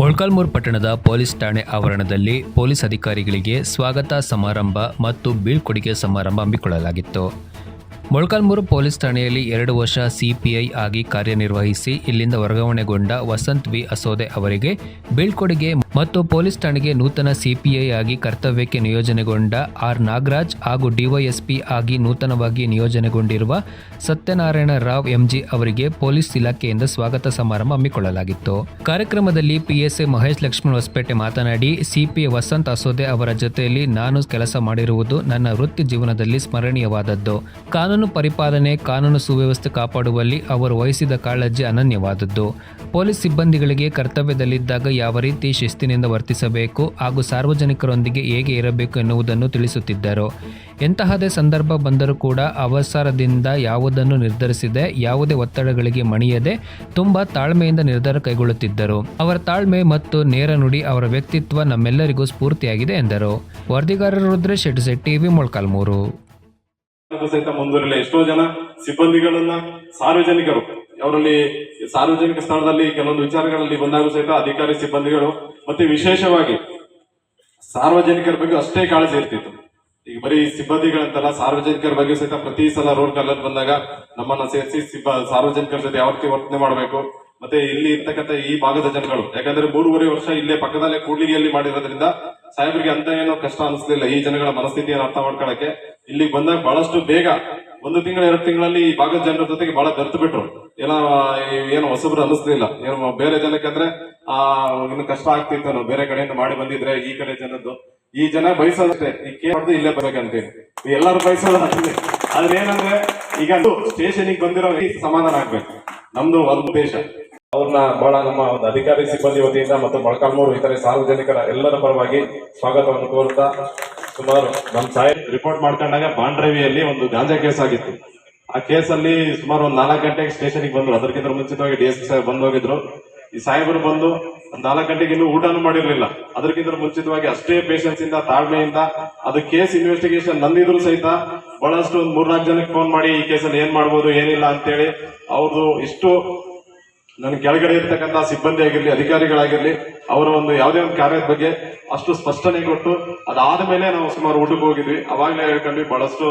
ಮೊಳ್ಕಾಲ್ಮೂರು ಪಟ್ಟಣದ ಪೊಲೀಸ್ ಠಾಣೆ ಆವರಣದಲ್ಲಿ ಪೊಲೀಸ್ ಅಧಿಕಾರಿಗಳಿಗೆ ಸ್ವಾಗತ ಸಮಾರಂಭ ಮತ್ತು ಬೀಳ್ಕೊಡುಗೆ ಸಮಾರಂಭ ಹಮ್ಮಿಕೊಳ್ಳಲಾಗಿತ್ತು. ಮೊಳ್ಕಾಲ್ಮೂರು ಪೊಲೀಸ್ ಠಾಣೆಯಲ್ಲಿ ಎರಡು ವರ್ಷ ಸಿಪಿಐ ಆಗಿ ಕಾರ್ಯನಿರ್ವಹಿಸಿ ಇಲ್ಲಿಂದ ವರ್ಗಾವಣೆಗೊಂಡ ವಸಂತ್ ವಿ ಅಸೋದೆ ಅವರಿಗೆ ಬೀಳ್ಕೊಡುಗೆ ಮತ್ತು ಪೊಲೀಸ್ ಠಾಣೆಗೆ ನೂತನ ಸಿಪಿಐ ಆಗಿ ಕರ್ತವ್ಯಕ್ಕೆ ನಿಯೋಜನೆಗೊಂಡ ಆರ್ ನಾಗರಾಜ್ ಹಾಗೂ ಡಿವೈಎಸ್ಪಿ ಆಗಿ ನೂತನವಾಗಿ ನಿಯೋಜನೆಗೊಂಡಿರುವ ಸತ್ಯನಾರಾಯಣ ರಾವ್ ಎಂಜಿ ಅವರಿಗೆ ಪೊಲೀಸ್ ಇಲಾಖೆಯಿಂದ ಸ್ವಾಗತ ಸಮಾರಂಭ ಹಮ್ಮಿಕೊಳ್ಳಲಾಗಿತ್ತು. ಕಾರ್ಯಕ್ರಮದಲ್ಲಿ ಪಿಎಸ್ಎ ಮಹೇಶ್ ಲಕ್ಷ್ಮಣ್ ಹೊಸಪೇಟೆ ಮಾತನಾಡಿ ಸಿಪಿ ವಸಂತ್ ಅಸೋದೆ ಅವರ ಜೊತೆಯಲ್ಲಿ ನಾನು ಕೆಲಸ ಮಾಡಿರುವುದು ನನ್ನ ವೃತ್ತಿ ಜೀವನದಲ್ಲಿ ಸ್ಮರಣೀಯವಾದದ್ದು. ಕಾನೂನು ಪರಿಪಾಲನೆ, ಕಾನೂನು ಸುವ್ಯವಸ್ಥೆ ಕಾಪಾಡುವಲ್ಲಿ ಅವರು ವಹಿಸಿದ ಕಾಳಜಿ ಅನನ್ಯವಾದದ್ದು. ಪೊಲೀಸ್ ಸಿಬ್ಬಂದಿಗಳಿಗೆ ಕರ್ತವ್ಯದಲ್ಲಿದ್ದಾಗ ಯಾವ ರೀತಿ ಶಿಸ್ತಿನಿಂದ ವರ್ತಿಸಬೇಕು ಹಾಗೂ ಸಾರ್ವಜನಿಕರೊಂದಿಗೆ ಹೇಗೆ ಇರಬೇಕು ಎನ್ನುವುದನ್ನು ತಿಳಿಸುತ್ತಿದ್ದರು. ಎಂತಹದೇ ಸಂದರ್ಭ ಬಂದರೂ ಕೂಡ ಅವಸರದಿಂದ ಯಾವುದನ್ನು ನಿರ್ಧರಿಸಿದೆ, ಯಾವುದೇ ಒತ್ತಡಗಳಿಗೆ ಮಣಿಯದೆ ತುಂಬ ತಾಳ್ಮೆಯಿಂದ ನಿರ್ಧಾರ ಕೈಗೊಳ್ಳುತ್ತಿದ್ದರು. ಅವರ ತಾಳ್ಮೆ ಮತ್ತು ನೇರ ನುಡಿ ಅವರ ವ್ಯಕ್ತಿತ್ವ ನಮ್ಮೆಲ್ಲರಿಗೂ ಸ್ಫೂರ್ತಿಯಾಗಿದೆ ಎಂದರು. ವರದಿಗಾರರು ರುದ್ರೇಶ್, ಶೆಟ್ಟಿ, ಟಿವಿ, ಮೊಳಕಾಲ್ಮೂರು. ಸಹಿತ ಮುಂದುವರಿಲ್ಲ ಎಷ್ಟೋ ಜನ ಸಿಬ್ಬಂದಿಗಳನ್ನ ಸಾರ್ವಜನಿಕರು, ಅವರಲ್ಲಿ ಸಾರ್ವಜನಿಕ ಸ್ಥಳದಲ್ಲಿ ಕೆಲವೊಂದು ವಿಚಾರಗಳಲ್ಲಿ ಬಂದಾಗ ಸಹಿತ ಅಧಿಕಾರಿ ಸಿಬ್ಬಂದಿಗಳು ಮತ್ತೆ ವಿಶೇಷವಾಗಿ ಸಾರ್ವಜನಿಕರ ಬಗ್ಗೆ ಅಷ್ಟೇ ಕಾಳಜಿ ಇರ್ತಿತ್ತು. ಈಗ ಬರೀ ಸಿಬ್ಬಂದಿಗಳಂತಲ್ಲ, ಸಾರ್ವಜನಿಕರ ಬಗ್ಗೆ ಸಹಿತ ಪ್ರತಿ ಸಲ ರೋಡ್ ಕಲರ್ ಬಂದಾಗ ನಮ್ಮನ್ನ ಸೇರಿಸಿ ಸಿಬ್ಬ, ಸಾರ್ವಜನಿಕರ ಜೊತೆ ಯಾವ ರೀತಿ ವರ್ತನೆ ಮಾಡಬೇಕು. ಮತ್ತೆ ಇಲ್ಲಿ ಇರ್ತಕ್ಕಂಥ ಈ ಭಾಗದ ಜನಗಳು, ಯಾಕಂದ್ರೆ ಮೂರುವರೆ ವರ್ಷ ಇಲ್ಲೇ ಪಕ್ಕದಲ್ಲೇ ಕೂಡ್ಲಿಗೆಯಲ್ಲಿ ಮಾಡಿರೋದ್ರಿಂದ ಸಾಹೇಬರಿಗೆ ಅಂತ ಏನೋ ಕಷ್ಟ ಅನಿಸ್ಲಿಲ್ಲ ಈ ಜನಗಳ ಮನಸ್ಥಿತಿಯನ್ನು ಅರ್ಥ ಮಾಡ್ಕೊಳಕ್ಕೆ. ಇಲ್ಲಿ ಬಂದಾಗ ಬಹಳಷ್ಟು ಬೇಗ ಒಂದು ತಿಂಗಳ, ಎರಡು ತಿಂಗಳಲ್ಲಿ ಈ ಭಾಗದ ಜನರ ಜೊತೆಗೆ ಬಹಳ ಬೆರ್ತು ಬಿಟ್ರು. ಏನೋ ಏನು ಹೊಸಬ್ರು ಅನಿಸ್ಲಿಲ್ಲ ಏನು ಬೇರೆ ಜನಕ್ಕೆ ಅಂದ್ರೆ, ಆ, ಇನ್ನು ಕಷ್ಟ ಆಗ್ತಿತ್ತು ನಾವು ಬೇರೆ ಕಡೆಯಿಂದ ಮಾಡಿ ಬಂದಿದ್ರೆ ಈ ಕಡೆ ಜನದ್ದು. ಈ ಜನ ಬಯಸೋದಷ್ಟೇ. ಈ ಕೇಳ್ದು ಇಲ್ಲೇ ಬರ್ಬೇಕಂತೀನಿ ಎಲ್ಲರೂ ಬಯಸೋದ. ಆದ್ರೆ ಏನಂದ್ರೆ, ಈಗ ಸ್ಟೇಷನಿಗೆ ಬಂದಿರೋ ಈ ಸಮಾಧಾನ ಆಗ್ಬೇಕು. ನಮ್ದು ಒಂದು ದೇಶ ಅವ್ರನ್ನ ಬಹಳ ನಮ್ಮ ಒಂದು ಅಧಿಕಾರಿ ಸಿಬ್ಬಂದಿ ವತಿಯಿಂದ ಮತ್ತು ಮೊಳಕಾಲ್ಮೂರು ಇತರೆ ಸಾರ್ವಜನಿಕರ ಎಲ್ಲರ ಪರವಾಗಿ ಸ್ವಾಗತವನ್ನು ಕೋರುತ್ತಾ ಸುಮಾರು ನಮ್ಮ ಸಾಹೇಬ್ ರಿಪೋರ್ಟ್ ಮಾಡ್ಕೊಂಡಾಗ ಬಾಂಡ್ರವಿಯಲ್ಲಿ ಒಂದು ಗಾಂಜಾ ಕೇಸ್ ಆಗಿತ್ತು. ಆ ಕೇಸಲ್ಲಿ ಸುಮಾರು ಒಂದ್ ನಾಲ್ಕು ಗಂಟೆಗೆ ಸ್ಟೇಷನ್ಗೆ ಬಂದ್ರು. ಅದಕ್ಕಿಂತ ಮುಂಚಿತವಾಗಿ ಡಿ ಎಸ್ ಸಾಹೇಬ್ ಬಂದು ಹೋಗಿದ್ರು. ಈ ಸಾಹೇಬರು ಬಂದು ನಾಲ್ಕು ಗಂಟೆಗೆ ಇನ್ನೂ ಊಟನೂ ಮಾಡಿರ್ಲಿಲ್ಲ. ಅದಕ್ಕಿಂತ ಮುಂಚಿತವಾಗಿ ಅಷ್ಟೇ ಪೇಷನ್ಸ್ ಇಂದ, ತಾಳ್ಮೆಯಿಂದ, ಅದು ಕೇಸ್ ಇನ್ವೆಸ್ಟಿಗೇಷನ್ ನಂದಿದ್ರು ಸಹಿತ ಬಹಳಷ್ಟು ಒಂದು ಮೂರ್ನಾಲ್ಕು ಜನಕ್ಕೆ ಫೋನ್ ಮಾಡಿ ಈ ಕೇಸಲ್ಲಿ ಏನ್ ಮಾಡ್ಬೋದು, ಏನಿಲ್ಲ ಅಂತೇಳಿ ಅವ್ರದ್ದು ಇಷ್ಟು ನನ್ನ ಕೆಳಗಡೆ ಇರ್ತಕ್ಕಂಥ ಸಿಬ್ಬಂದಿ ಆಗಿರ್ಲಿ, ಅಧಿಕಾರಿಗಳಾಗಿರ್ಲಿ, ಅವರ ಒಂದು ಯಾವುದೇ ಒಂದು ಕಾರ್ಯದ ಬಗ್ಗೆ ಅಷ್ಟು ಸ್ಪಷ್ಟನೆ ಕೊಟ್ಟು ಅದಾದ ಮೇಲೆ ನಾವು ಸುಮಾರು ಊಟಕ್ಕೆ ಹೋಗಿದ್ವಿ. ಅವಾಗಲೇ ಹೇಳ್ಕೊಂಡ್ವಿ, ಬಹಳಷ್ಟು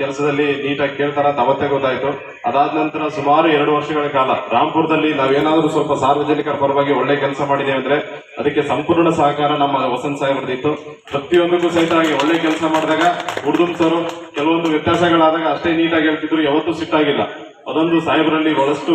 ಕೆಲಸದಲ್ಲಿ ನೀಟಾಗಿ ಕೇಳ್ತಾರ ತವತ್ತೆ ಗೊತ್ತಾಯ್ತು. ಅದಾದ ನಂತರ ಸುಮಾರು ಎರಡು ವರ್ಷಗಳ ಕಾಲ ರಾಮ್ಪುರದಲ್ಲಿ ನಾವೇನಾದ್ರೂ ಸ್ವಲ್ಪ ಸಾರ್ವಜನಿಕರ ಪರವಾಗಿ ಒಳ್ಳೆ ಕೆಲಸ ಮಾಡಿದ್ದೇವೆ ಅಂದ್ರೆ ಅದಕ್ಕೆ ಸಂಪೂರ್ಣ ಸಹಕಾರ ನಮ್ಮ ವಸಂತ್ ಸಾಹೇಬ್ರದಿತ್ತು ಪ್ರತಿಯೊಂದಕ್ಕೂ ಸಹಿತ ಒಳ್ಳೆ ಕೆಲಸ ಮಾಡಿದಾಗ ಹುಡುಗನ್ ಸರ್ ಕೆಲವೊಂದು ವ್ಯತ್ಯಾಸಗಳಾದಾಗ ಅಷ್ಟೇ ನೀಟಾಗಿ ಹೇಳ್ತಿದ್ರು, ಯಾವತ್ತೂ ಸಿಟ್ಟಾಗಿಲ್ಲ. ಅದೊಂದು ಸಾಹೇಬರಲ್ಲಿ ಬಹಳಷ್ಟು